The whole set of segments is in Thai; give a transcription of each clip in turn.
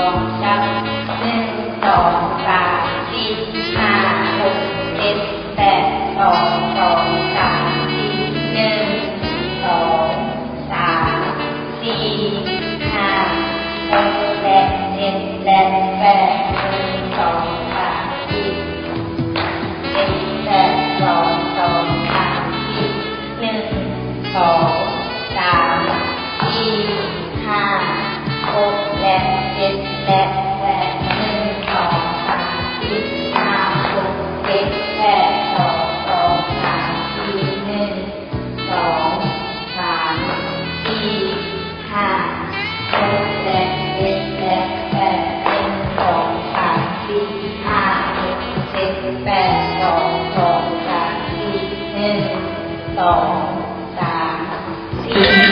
องสามหนึ่งสองสามสี่ห้าหกเจ็ดแปดสอง แปดสองสองสามสี่หนึ่งสองสามสี่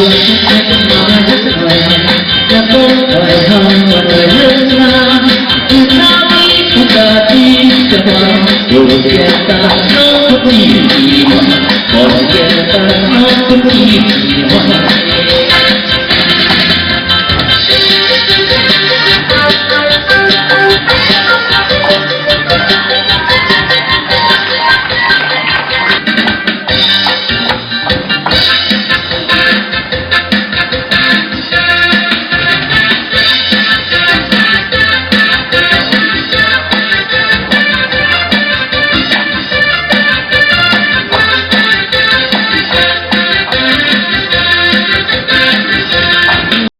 Forget about nobody. Forget about nobody.